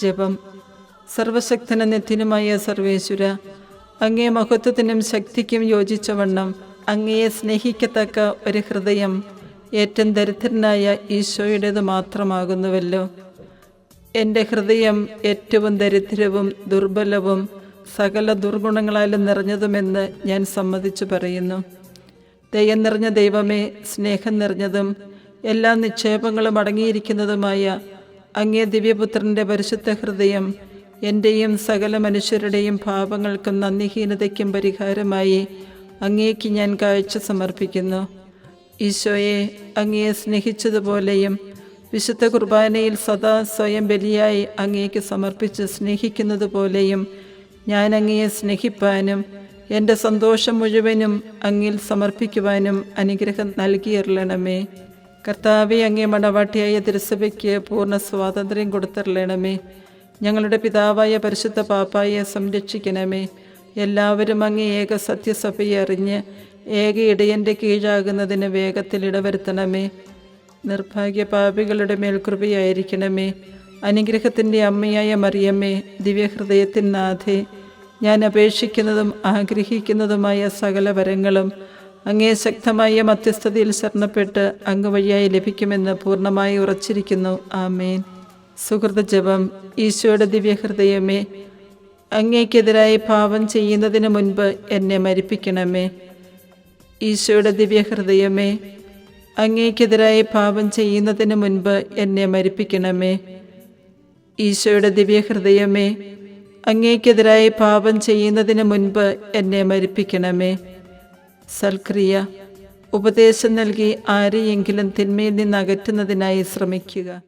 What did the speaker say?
ജപം. സർവശക്തന നിത്യനുമായ സർവേശ്വര അങ്ങേ മഹത്വത്തിനും ശക്തിക്കും യോജിച്ചവണ്ണം അങ്ങയെ സ്നേഹിക്കത്തക്ക ഒരു ഹൃദയം ഏറ്റവും ദരിദ്രനായ ഈശോയുടേത് മാത്രമാകുന്നുവല്ലോ. എന്റെ ഹൃദയം ഏറ്റവും ദരിദ്രവും ദുർബലവും സകല ദുർഗുണങ്ങളാലും നിറഞ്ഞതുമെന്ന് ഞാൻ സമ്മതിച്ചു പറയുന്നു. ദയം നിറഞ്ഞ ദൈവമേ സ്നേഹം നിറഞ്ഞതും എല്ലാ നിക്ഷേപങ്ങളും അടങ്ങിയിരിക്കുന്നതുമായ അങ്ങേ ദിവ്യപുത്രന്റെ പരിശുദ്ധ ഹൃദയം എന്റെയും സകല മനുഷ്യരുടെയും പാപങ്ങൾക്കും നന്ദിഹീനതയ്ക്കും പരിഹാരമായി അങ്ങേക്ക് ഞാൻ കാഴ്ച സമർപ്പിക്കുന്നു. ഈശോയെ അങ്ങയെ സ്നേഹിച്ചതുപോലെയും വിശുദ്ധ കുർബാനയിൽ സദാ സ്വയം ബലിയായി അങ്ങേക്ക് സമർപ്പിച്ച് സ്നേഹിക്കുന്നതുപോലെയും ഞാൻ അങ്ങയെ സ്നേഹിപ്പാനും എന്റെ സന്തോഷം മുഴുവനും അങ്ങിൽ സമർപ്പിക്കുവാനും അനുഗ്രഹം നൽകിയറിയണമേ കർത്താവെ അങ്ങേ മണവാട്ടിയായ തിരുസഭയ്ക്ക് പൂർണ സ്വാതന്ത്ര്യം കൊടുത്തരളണമേ. ഞങ്ങളുടെ പിതാവായ പരിശുദ്ധ പാപ്പായെ സംരക്ഷിക്കണമേ. എല്ലാവരും അങ്ങേ ഏക സത്യസഭയെ അറിഞ്ഞ് ഏക ഇടയന്റെ കീഴാകുന്നതിന് വേഗത്തിൽ ഇടവരുത്തണമേ. നിർഭാഗ്യ പാപികളുടെ മേൽ കൃപയായിരിക്കണമേ. അനുഗ്രഹത്തിന്റെ അമ്മയായ മറിയമ്മേ ദിവ്യഹൃദയത്തിൻ നാഥേ ഞാൻ അപേക്ഷിക്കുന്നതും ആഗ്രഹിക്കുന്നതുമായ സകല വരങ്ങളും അങ്ങേ ശക്തമായ മധ്യസ്ഥതയിൽ ശരണപ്പെട്ട് അങ്ങ് വഴിയായി ലഭിക്കുമെന്ന് പൂർണമായി ഉറച്ചിരിക്കുന്നു. ആമേൻ. സുഹൃത ജപം. ഈശോയുടെ ദിവ്യഹൃദയമേ അങ്ങേക്കെതിരായി പാപം ചെയ്യുന്നതിന് മുൻപ് എന്നെ മരിപ്പിക്കണമേ. ഈശോയുടെ ദിവ്യഹൃദയമേ അങ്ങേക്കെതിരായി പാപം ചെയ്യുന്നതിന് മുൻപ് എന്നെ മരിപ്പിക്കണമേ. ഈശോയുടെ ദിവ്യഹൃദയമേ അങ്ങേക്കെതിരായി പാപം ചെയ്യുന്നതിന് മുൻപ് എന്നെ മരിപ്പിക്കണമേ. സൽക്രിയ. ഉപദേശം നൽകി ആരെയെങ്കിലും തിന്മയിൽ നിന്ന് അകറ്റുന്നതിനായി ശ്രമിക്കുക.